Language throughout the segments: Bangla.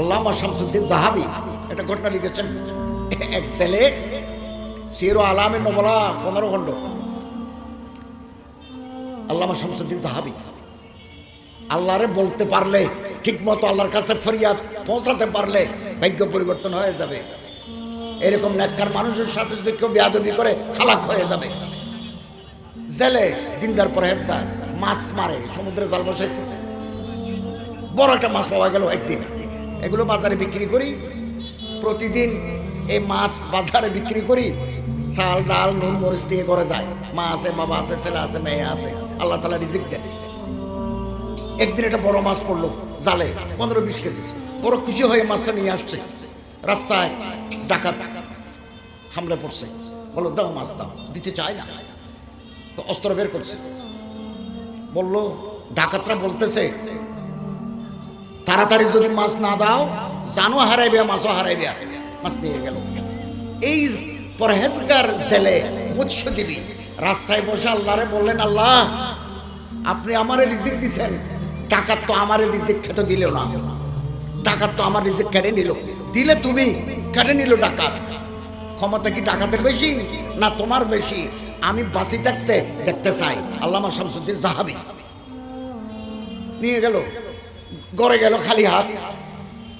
আল্লামা শামসুদ্দিন জাহাবি এটা ঘটনা লিখেছেন। এক ছেলে, সিরো আলামে নবলা পনেরো খণ্ড। আল্লামা শামসুদ্দিন জাহাবি, আল্লাহরে বলতে পারলে ঠিক মতো আল্লাহর কাছে ফরিয়াদ পৌঁছাতে পারলে ভাগ্য পরিবর্তন হয়ে যাবে। এরকম নেককার মানুষের সাথে যদি কেউ বেয়াদবি করে হালাক হয়ে যাবে। জেলে দিনদার পরহেজগার, মাছ মারে, সমুদ্রে জাল বসাইছে। বড় একটা মাছ পাওয়া গেল একদিন। এগুলো বাজারে বিক্রি করি। প্রতিদিন এই মাছ বাজারে বিক্রি করি। চাল, ডাল, নুন, মরিচ দিয়ে করে যায়। মা আছে, বাবা আছে, ছেলে আছে, মেয়ে আছে। আল্লাহ তালা রিজিক দেয়। একদিন একটা বড় মাছ পড়ল জালে, পনেরো বিশ কেজি। বড় খুশি হয়ে মাছটা নিয়ে আসছে। রাস্তায় ডাকাত হামলে পড়ছে। বলল, দাও মাছ দাও, দিতে চায় না। তো অস্ত্র বের করছে। বলল, ডাকাতরা বলতেছে তাড়াতাড়ি যদি মাছ না দাও, জানো হারাইবে, মাছও হারাইবে মাছ নিয়ে গেল। এই পরহেজগার জেলে মৎস্যজীবী রাস্তায় বসে আল্লাহরে বললেন, আল্লাহ, আপনি আমারে রিজিক দিছেন। ডাকাত তো আমারে রিজিক খেতে দিল না। ডাকাত তো আমার রিজিক কেড়ে নিল। দিলে তুমি, কেড়ে নিল ডাকাত। ক্ষমতা কি ডাকাতের বেশি না তোমার বেশি? আমি বাসি থাকতে দেখতে চাই। আল্লামা শামসুদ্দিন জাহাবি নিয়ে গেল। গড়ে গেল খালি হাত।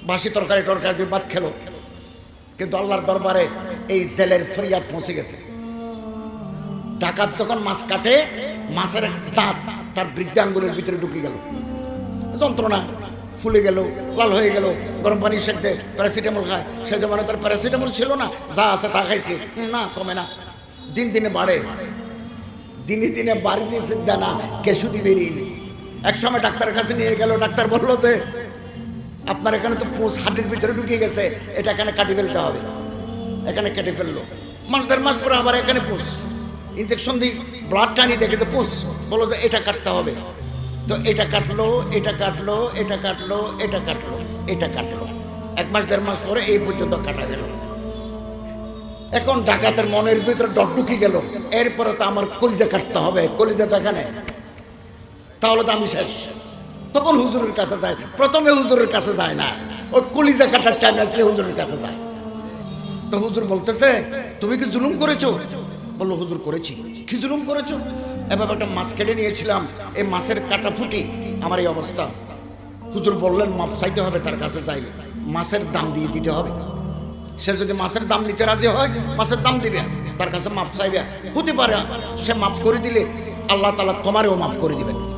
বাসি তরকারি টরকারি দিয়ে ভাত খেলো। কিন্তু আল্লাহর দরবারে এই জেলের ফরিয়াদ পৌঁছে গেছে। ডাকাত যখন মাছ কাটে, মাছের দাঁত তার বৃদ্ধাঙ্গুলের ভিতরে ঢুকে গেল। যন্ত্রণা ফুলে গেল, লাল হয়ে গেল, গরম পানি সেক দে প্যারাসিটামল খায়। সে জমানো তার প্যারাসিটামল ছিল না, যা আছে তা খাইছে। না, কমে না। দিন দিনে বাড়ে। দিনে দিনে বাড়িতে দিয়েছে দানা কেশুদি বেরিয়ে এক সময় ডাক্তারের কাছে নিয়ে গেল, ডাক্তার বলল যে, আপনার এখানে তো পোষ হাড্ডির ভিতরে ঢুকিয়ে গেছে, এটা এখানে কাটি ফেলতে হবে। এখানে কেটে ফেলল। মাস দেড় মাস পরে আবার এখানে পোষ। ইনজেকশন দিই ব্লাড টানি দেখেছে, পোষ। বলো যে, এটা কাটতে হবে। তো এটা কাটলো এটা কাটলো এটা কাটলো এটা কাটলো এটা কাটলো। এক মাস দেড় মাস পরে এই পর্যন্ত কাটা গেল। এখন ডাকাতের মনের ভিতরে ডট ঢুকি গেল। এরপরে তো আমার কলিজা কাটতে হবে। কলিজা তো এখানে তাহলে তো আমি শেষ। তখন হুজুরের কাছে যায়। প্রথমে হুজুরের কাছে যায় না। ওই কলিজা কাটার টাইম আসলে হুজুরের কাছে যায়। তো হুজুর বলতেছে, তুমি কি জুলুম করেছ? বলল, হুজুর করেছি। কি জুলুম করেছ? এভাবে একটা মাছ কেটে নিয়েছিলাম। এই মাছের কাটা ফুটি, আমার এই অবস্থা। হুজুর বললেন, মাপ চাইতে হবে তার কাছে যাই। মাছের দাম দিয়ে দিতে হবে। সে যদি মাছের দাম নিতে রাজি হয়, মাছের দাম দিবে। তার কাছে মাপ চাইবে। হতে পারে, সে মাফ করে দিলে আল্লাহ তালা তোমারও মাফ করে দিবেন।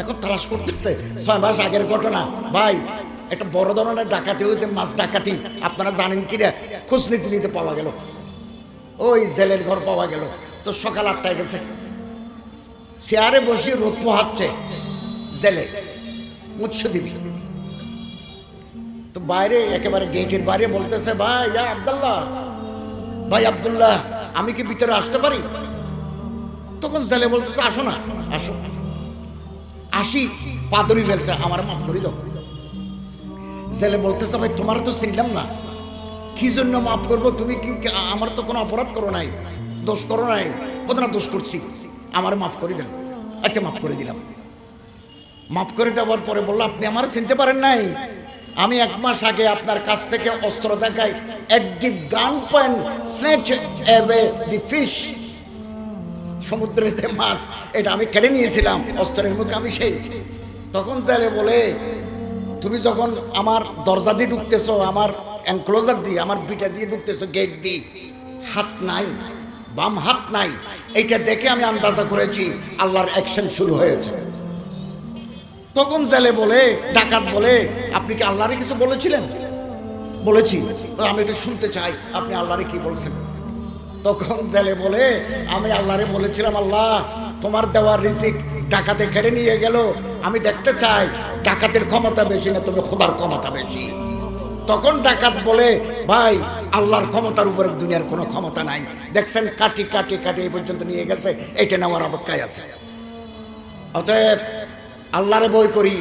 এখন তালাশ করতেছে। ছয় মাস আগের ঘটনা। ভাই, একটা বড় ধরনের ডাকাতি হয়েছে, মাছ ডাকাতি। আপনারা জানেন কি রে খোঁজ নিতে নিতে পাওয়া গেল। ওই জেলের ঘর পাওয়া গেল। তো সকাল আটটায় গেছে। চেয়ারে বসে রোদ পোহাচ্ছে জেলে মৎস্যদ্বীপী তো বাইরে, একেবারে গেটের বাইরে বলতেছে, ভাই, ইয়া আবদুল্লাহ, ভাই আবদুল্লাহ, আমি কি ভিতরে আসতে পারি? তখন জেলে বলতেছে, আসো না, আসো। আসি পাদরি ফেলছে। আমার মাফ করি দাও। ছেলে বলতেছে, ভাই, তোমার তো চিনলাম না। কি জন্য মাফ করব? তুমি কি আমার তো কোনো অপরাধ করো নাই, দোষ করো নাই। বলতে না দোষ করছি? আমার মাফ করে দেন আচ্ছা মাফ করে দিলাম। মাফ করে দেওয়ার পরে বলল, আপনি আমার চিনতে পারেন নাই। আমি এক মাস আগে আপনার কাছ থেকে অস্ত্র দেখাই at the gun point snatch away the fish সমুদ্রের যে মাছ, এটা আমি কেড়ে নিয়েছিলাম, অস্ত্রের মুখে আমি সেই। তখন তাহলে বলে, তুমি যখন আমার দরজা দিয়ে ঢুকতেছো, আমার এনক্লোজার দিয়ে, আমার বিটা দিয়ে ঢুকতেছো গেট দিয়ে, হাত নাই, বাম হাত নাই, এইটা দেখে আমি আন্দাজা করেছি আল্লাহর অ্যাকশন শুরু হয়েছে। তখন জেলে বলে, ডাকাত বলে, আপনি কি আল্লাহরে কিছু বলেছিলেন? বলেছি। আমি এটা শুনতে চাই, আপনি আল্লাহরে কি বলছেন? তখন জেলে বলে, আমি আল্লাহরে বলেছিলাম, আল্লাহ, তোমার দেওয়ার রিজিক ডাকাতে কেড়ে নিয়ে গেল। আমি দেখতে চাই ডাকাতের ক্ষমতা বেশি না তুমি খোদার ক্ষমতা বেশি। তখন ডাকাত বলে, ভাই, আল্লাহর ক্ষমতার উপরে দুনিয়ার কোনো ক্ষমতা নাই। দেখছেন কাটি কাটি কাটি এই পর্যন্ত নিয়ে গেছে, এটা নেওয়ার অপেক্ষায় আছে। অতএব আল্লাহরে বই করি,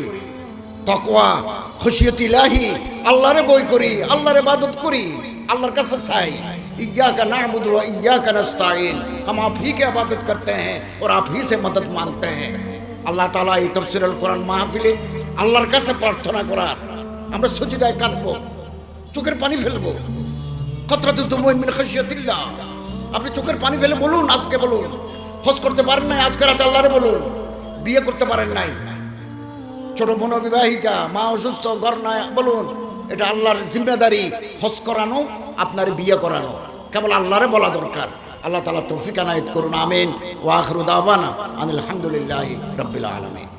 তকওয়া, খুশিয়ত ইলাহি, আল্লাহরে বই করি, আল্লাহরে ইবাদত করি, আল্লাহর কাছে চাই। इय्याका नअबुदु व इय्याका नस्ताईन हम आप ही की इबादत करते हैं और आप ही से मदद मांगते हैं আল্লাহ তাআলা এই তাফসীরুল কোরআন মাহফিলে আল্লাহর কাছে প্রার্থনা করার আমরা সজিদায় কাঁদবো চোখের পানি ফেলবো কতরাতে তুমুন মিন খাশিয়াতিল্লাহ আপনি চোখের পানি ফেলে বলুন আজকে বলুন হজ করতে পারেন নাই আজকে রাতে আল্লাহরে বলুন বিয়ে করতে পারেন নাই ছোট বোন বিবাহিতা মা অসুস্থ ঘর নাই বলুন এটা আল্লাহর জিম্মেদারি হজ করানো আপনার বিয়ে করানো কেবল আল্লাহরে বলা দরকার। আল্লাহ তালা তৌফিক আনায়ত করুন, আমিন। ওয়াখরুদ আবানা আনিল আলহামদুলিল্লাহ রব্বিল আলমিন।